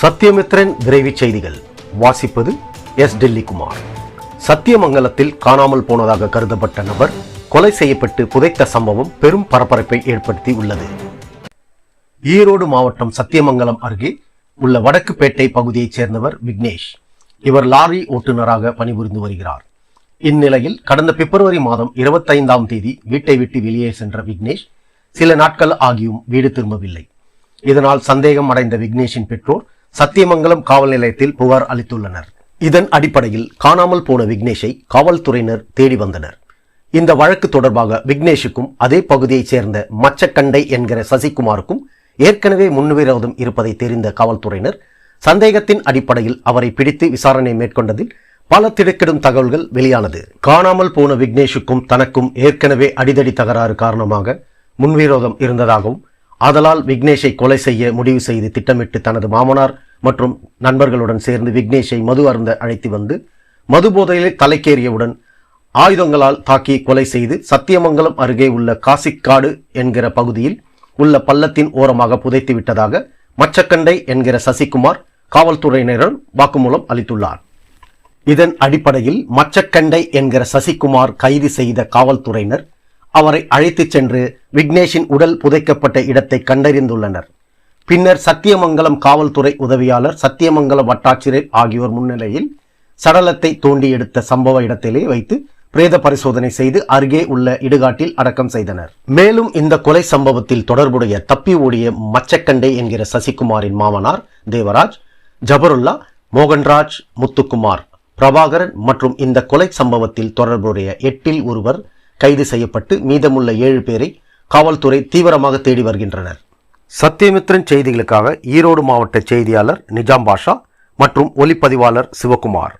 சத்தியமித்ரன் விரைவு செய்திகள். வாசிப்பது எஸ் டெல்லி குமார் சத்தியமங்கலத்தில் காணாமல் போனதாக கருதப்பட்ட நபர் கொலை செய்யப்பட்டு புதைத்த சம்பவம் பெரும் பரபரப்பை ஏற்படுத்தி உள்ளது. ஈரோடு மாவட்டம் சத்தியமங்கலம் அருகே உள்ள வடக்குப்பேட்டை பகுதியைச் சேர்ந்தவர் விக்னேஷ். இவர் லாரி ஓட்டுநராக பணிபுரிந்து வருகிறார். இந்நிலையில் கடந்த பிப்ரவரி மாதம் இருபத்தைந்தாம் தேதி வீட்டை விட்டு வெளியே சென்ற விக்னேஷ் சில நாட்கள் ஆகியும் வீடு திரும்பவில்லை. இதனால் சந்தேகம் அடைந்த விக்னேஷின் பெற்றோர் சத்தியமங்கலம் காவல் நிலையத்தில் புகார் அளித்துள்ளனர். இதன் அடிப்படையில் காணாமல் போன விக்னேஷை காவல்துறையினர் தேடி வந்தனர். இந்த வழக்கு தொடர்பாக விக்னேஷுக்கும் அதே பகுதியைச் சேர்ந்த மச்சக்கண்டை என்கிற சசிகுமாருக்கும் ஏற்கனவே முன்விரோதம் இருப்பதை தெரிந்த காவல்துறையினர் சந்தேகத்தின் அடிப்படையில் அவரை பிடித்து விசாரணை மேற்கொண்டதில் பல திடுக்கிடும் தகவல்கள் வெளியானது. காணாமல் போன விக்னேஷுக்கும் தனக்கும் ஏற்கனவே அடிதடி தகராறு காரணமாக முன்விரோதம் இருந்ததாகவும் ஆதலால் விக்னேஷை கொலை செய்ய முடிவு செய்து திட்டமிட்டு தனது மாமனார் மற்றும் நண்பர்களுடன் சேர்ந்து விக்னேஷை மது அருந்த அழைத்து வந்து மது போதையிலே தலைக்கேறியவுடன் ஆயுதங்களால் தாக்கி கொலை செய்து சத்தியமங்கலம் அருகே உள்ள காசிக்காடு என்கிற பகுதியில் உள்ள பள்ளத்தின் ஓரமாக புதைத்து விட்டதாக மச்சக்கண்டை என்கிற சசிகுமார் காவல்துறையினரிடம் வாக்குமூலம் அளித்துள்ளார். இதன் அடிப்படையில் மச்சக்கண்டை என்கிற சசிகுமார் கைது செய்த காவல்துறையினர் அவரை அழைத்துச் சென்று விக்னேஷின் உடல் புதைக்கப்பட்ட இடத்தை கண்டறிந்துள்ளனர். பின்னர் சத்தியமங்கலம் காவல்துறை உதவியாளர் சத்தியமங்கலம் வட்டாட்சியர் ஆகியோர் முன்னிலையில் சடலத்தை தோண்டி எடுத்த சம்பவ இடத்திலே வைத்து பிரேத பரிசோதனை செய்து அருகே உள்ள இடுகாட்டில் அடக்கம் செய்தனர். மேலும் இந்த கொலை சம்பவத்தில் தொடர்புடைய தப்பி ஓடிய மச்சக்கண்டை என்கிற சசிகுமாரின் மாமனார் தேவராஜ் ஜபருல்லா மோகன்ராஜ் முத்துக்குமார் பிரபாகரன் மற்றும் இந்த கொலை சம்பவத்தில் தொடர்புடைய எட்டில் ஒருவர் கைது செய்யப்பட்டு மீதமுள்ள ஏழு பேரை காவல்துறை தீவிரமாக தேடி வருகின்றனர். சத்தியமித்ரன் செய்திகளுக்காக ஈரோடு மாவட்ட செய்தியாளர் நிஜாம் பாஷா மற்றும் ஒலிப்பதிவாளர் சிவகுமார்.